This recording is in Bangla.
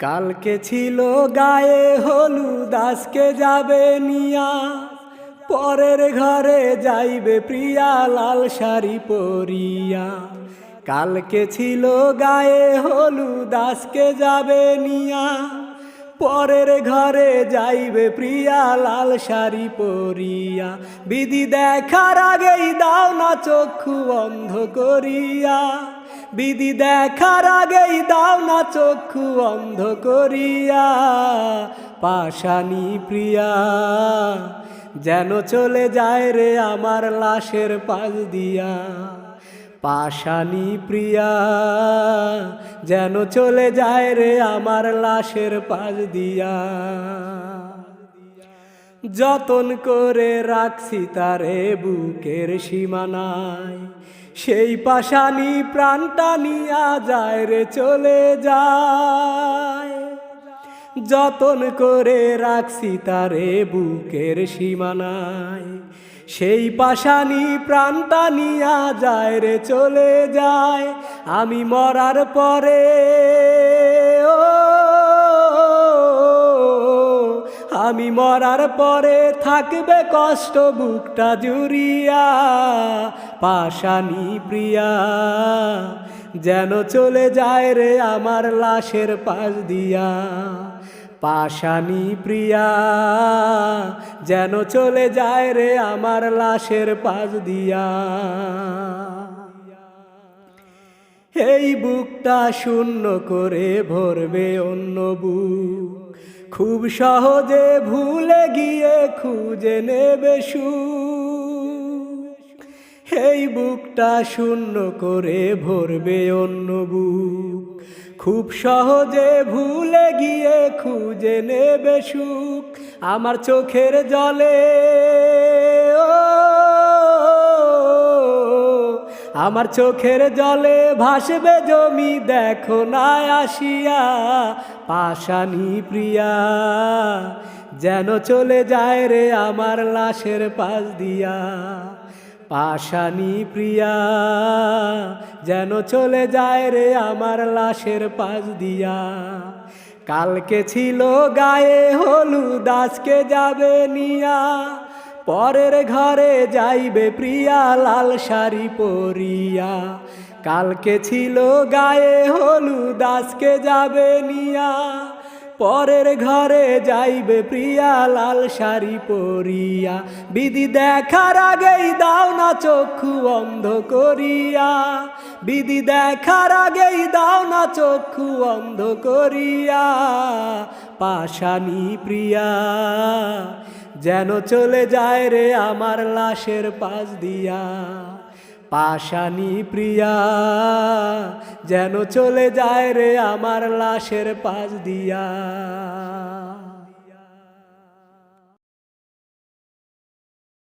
কালকে ছিল গায়ে হলুদ, আজকে যাবে নিয়া পরের ঘরে যাইবে প্রিয়া, লাল শাড়ি পরিয়া। কালকে ছিল গায়ে হলুদ, আজকে যাবে নিয়া পরের ঘরে যাইবে প্রিয়া, লাল শাড়ি পরিয়া। বিধি দেখার আগেই দাও না চক্ষু অন্ধ করিয়া। বিধি দেখার আগেই দাও না চক্ষু অন্ধ করিয়া। পাশানি প্রিয়া, যেন চলে যায় রে আমার লাশের পাশ দিয়া। পাশানি প্রিয়া, যেন চলে যায় রে আমার লাশের পাশ দিয়া। যতন করে রাখছি তারে বুকের সীমানায়। সেই পাশানি প্রাণটা নিয়া যায় রে, চলে যায়। যতন করে রাখছি তারে বুকের সীমানায়। সেই পাশানি প্রাণটা নিয়া যায় রে, চলে যায়। আমি মরার পরে আমি মরার পরে থাকবে কষ্ট বুকটা জুড়িয়া, পাশানি প্রিয়া। যেন চলে যায় রে আমার লাশের পাশ দিয়া, পাশানি প্রিয়া। যেন চলে যায় রে আমার লাশের পাশ দিয়া। এই বুকটা শূন্য করে ভরবে অন্য বুক। খুব সহজে ভুলে গিয়ে খুঁজে নেবে সু। এই বুকটা শূন্য করে ভরবে অন্য বুক। খুব সহজে ভুলে গিয়ে খুঁজে নেবে সুখ। আমার চোখের জলে আমার চোখের জলে ভাসবে জমি, দেখো না আসিয়া, পাশানি প্রিয়া। যেন চলে যায় রে আমার লাশের পাশ দিয়া, পাশানি প্রিয়া। যেন চলে যায় রে আমার লাশের পাশ দিয়া। কালকে ছিল গায়ে হলুদ, আজকে যাবে নিয়া। পরের ঘরে যাইবে প্রিয়া লাল শাড়ি পরিয়া। কালকে ছিল গায়ে হলুদ, আজকে যাবে নিয়া। পরের ঘরে যাইবে প্রিয়া লাল শাড়ি পরিয়া। বিধি দেখার আগেই দাও না চক্ষু অন্ধ করিয়া। বিধি দেখার আগেই দাও না চক্ষু অন্ধ করিয়া। পাশানি প্রিয়া যেন চলে যায় রে আমার লাশের পাশ দিয়া। পাশানি প্রিয়া, যেন চলে যায় রে আমার লাশের পাশ দিয়া।